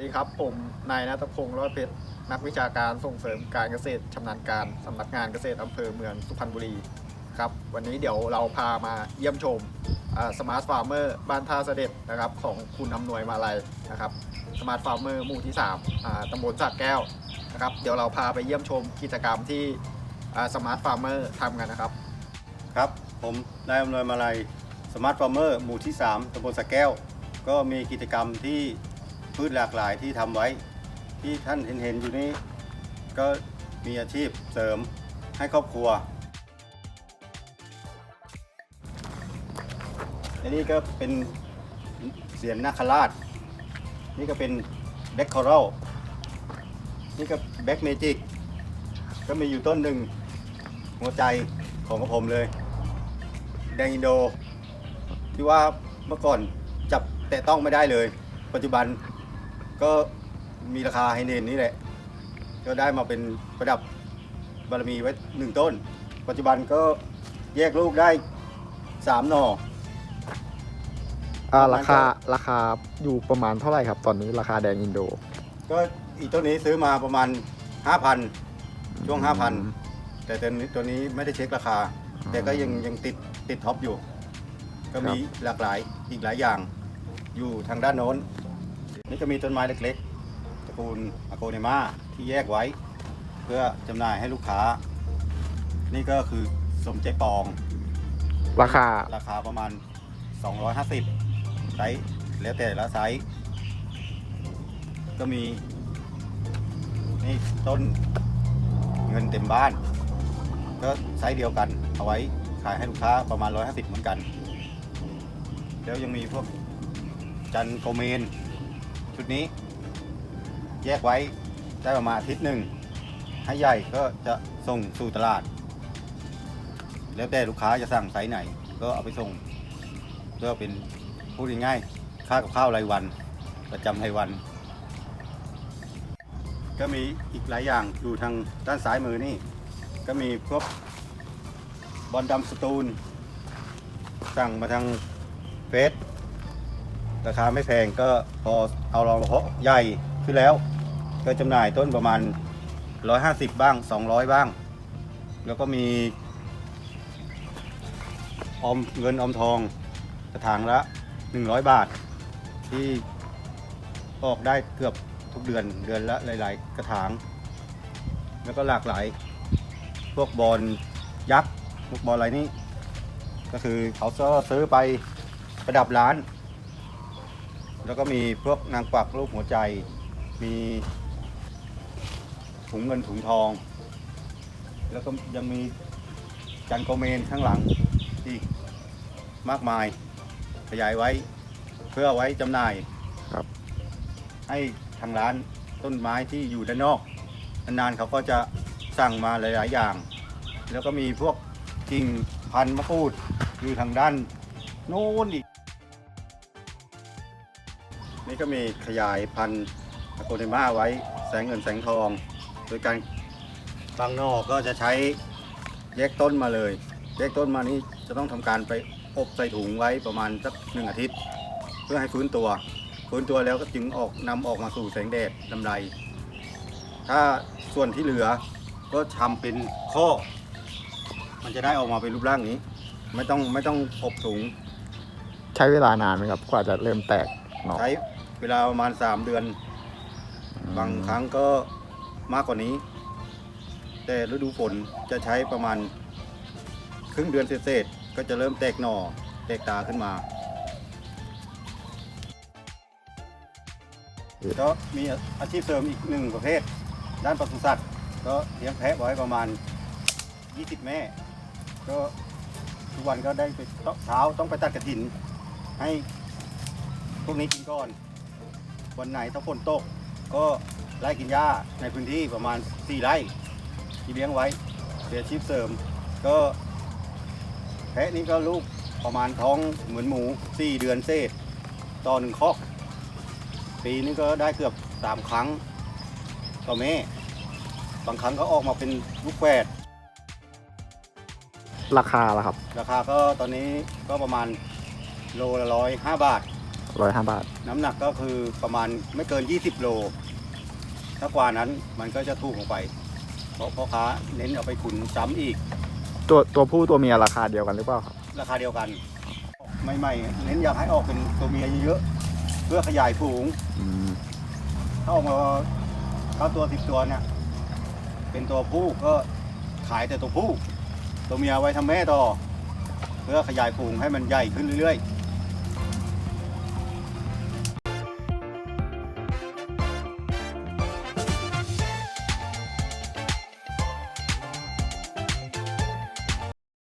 ดีครับ ผมนายนัทพงศ์รอดเพชรนักวิชาการส่งเสริมการเกษตรชำนาญการสำนักงานเกษตรอำเภอเมืองสุพรรณบุรีครับวันนี้เดี๋ยวเราพามาเยี่ยมชมสมาร์ทฟาร์มเมอร์บ้านท่าเสด็จนะครับของคุณอำนวยมาลัยนะครับสมาร์ทฟาร์มเมอร์หมู่ที่3อ่าตำบลสระแก้วนะครับเดี๋ยวเราพาไปเยี่ยมชมกิจกรรมที่สมาร์ทฟาร์มเมอร์ทำกันนะครับครับผมนายอำนวยมาลัยสมาร์ทฟาร์มเมอร์หมู่ที่ 3ตำบลสะแก้ว ก็มีกิจกรรมที่ พืชหลากหลายที่ทำไว้ ที่ท่านเห็นเห็นๆอยู่นี้ ก็มีอาชีพเสริมให้ครอบครัวอันนี้ก็เป็นเสียนนาคราช นี่ก็เป็นแบ็คคอรัลนี่ก็แบ็คเมจิก ก็มีอยู่ต้นหนึ่งหัวใจของกระผมเลย แดงอินโด ที่ว่าเมื่อก่อนจับแตะต้องไม่ได้เลย ปัจจุบัน ก็มีราคาให้เนนนี่แหละ ก็ได้มาเป็นประดับบารมีไว้หนึ่งต้น ปัจจุบันก็แยกลูกได้สามหน่อ อ่าประมาณราคาราคาอยู่ประมาณเท่าไหร่ครับ ตอนนี้ราคาแดงอินโด ก็อีกต้นนี้ซื้อมาประมาณ5,000ช่วง5,000แต่ตัวนี้ตัวนี้ไม่ได้เช็คราคา แต่ก็ยังยังติดติดท็อปอยู่ ก็มีหลากหลายอีกหลายอย่างอยู่ทางด้านโน้น นี่ก็มีต้นไม้เล็กๆตระกูลอะโกเนมาที่แยกไว้ เพื่อจำหน่ายให้ลูกค้า นี่ก็คือสมใจปอง ราคา ราคาประมาณ 250ไซส์แล้วแต่ละไซส์ก็มี นี่ต้นเงินเต็มบ้าน ก็ไซส์เดียวกัน เอาไว้ขายให้ลูกค้าประมาณ 150 เหมือนกัน แล้วยังมีพวกจันโกเมน ชุดนี้ แยกไว้ได้ประมาณอาทิตย์หนึ่งให้ใหญ่ก็จะส่งสู่ตลาด แล้วแต่ลูกค้าจะสั่งไซส์ไหน ก็เอาไปส่งเพื่อเป็นพูดง่ายๆค่ากับข้าวรายวัน ประจำรายวัน ก็มีอีกหลายอย่างอยู่ทางด้านซ้ายมือนี่ ก็มีพวกบอลดำสตูล สั่งมาทางเฟส ราคาไม่แพงก็พอเอารองเพาะใหญ่ขึ้นแล้ว ก็จำหน่ายต้นประมาณ 150 บ้าง 200 บ้าง แล้วก็มีออมเงินออมทองกระถางละ 100 บาท ที่ออกได้เกือบทุกเดือนเดือนละหลาย ๆ กระถาง แล้วก็หลากหลาย พวกบอลยักษ์พวกบอลอะไรนี่ก็คือเขาก็ซื้อไปประดับร้าน แล้วก็มีพวกนางกวักรูปหัวใจ มีถุงเงินถุงทอง แล้วก็ยังมีจันโกเมนข้างหลังอีกมากมายขยายไว้เพื่อไว้จำหน่ายครับ ให้ทางร้านต้นไม้ที่อยู่ด้านนอกนานๆเขาก็จะสั่งมาหลาย ๆ อย่าง แล้วก็มีพวกกิ่งพันธุ์มะกรูดอยู่ทางด้านโน้นอีก นี่ก็มีขยายพันธุ์อะโกเนมาไว้แสงเงินแสงทอง โดยการบางนอกก็จะใช้แยกต้นมาเลยแยกต้นมานี้จะต้องทำการไปอบใส่ถุงไว้ประมาณสักหนึ่งอาทิตย์ เพื่อให้ฟื้นตัว ฟื้นตัวแล้วก็จึงออกนำออกมาสู่แสงแดดลำไร ถ้าส่วนที่เหลือก็ทำเป็นข้อ มันจะได้ออกมาเป็นรูปร่างนี้ ไม่ต้องไม่ต้องอบถุง ใช้เวลานานไหมครับกว่าจะเริ่มแตกหน่อใช้ เวลาประมาณ3เดือน บางครั้งก็มากกว่านี้ แต่ฤดูฝนจะใช้ประมาณ ครึ่งเดือนเศษๆก็จะเริ่มแตกหน่อแตกตาขึ้นมาก็มีอาชีพเสริมอีกหนึ่งประเภท ด้านปศุสัตว์ ก็เลี้ยงแพะไว้ประมาณ 20 แม่ ก็ทุกวันก็ได้ไปเช้าต้องไปตัดกระถิน ให้พวกนี้กินก่อน วันไหนถ้าฝนตก ก็ไล่กินหญ้าในพื้นที่ประมาณ 4 ไร่ที่เลี้ยงไว้เป็นอาชีพเสริม ก็แพะนี้ก็ลูกประมาณท้องเหมือนหมู 4 เดือนเศษต่อหนึ่งคอก ปีนึงก็ได้เกือบ 3 ครั้งต่อแม่ บางครั้งก็ออกมาเป็นลูกแฝดราคาล่ะครับ ราคาก็ตอนนี้ก็ประมาณโลละร้อยห้าบาท ร้อยห้าบาท น้ำหนักก็คือประมาณไม่เกิน 20 โล ถ้ากว่านั้นมันก็จะถูกลงไป เพราะพ่อค้าเน้นเอาไปขุนซ้ำอีก ตัวตัวผู้ตัวเมียราคาเดียวกันหรือเปล่าครับ ราคาเดียวกันไม่ไม่เน้นอยากให้ออกเป็นตัวเมียเยอะๆเพื่อขยายฝูง อืม ถ้าออกมาเข้าตัวสิบตัวเนี่ยเป็นตัวผู้ก็ขายแต่ตัวผู้ ตัวเมียไว้ทำแม่ต่อ เพื่อขยายฝูงให้มันใหญ่ขึ้นเรื่อยๆ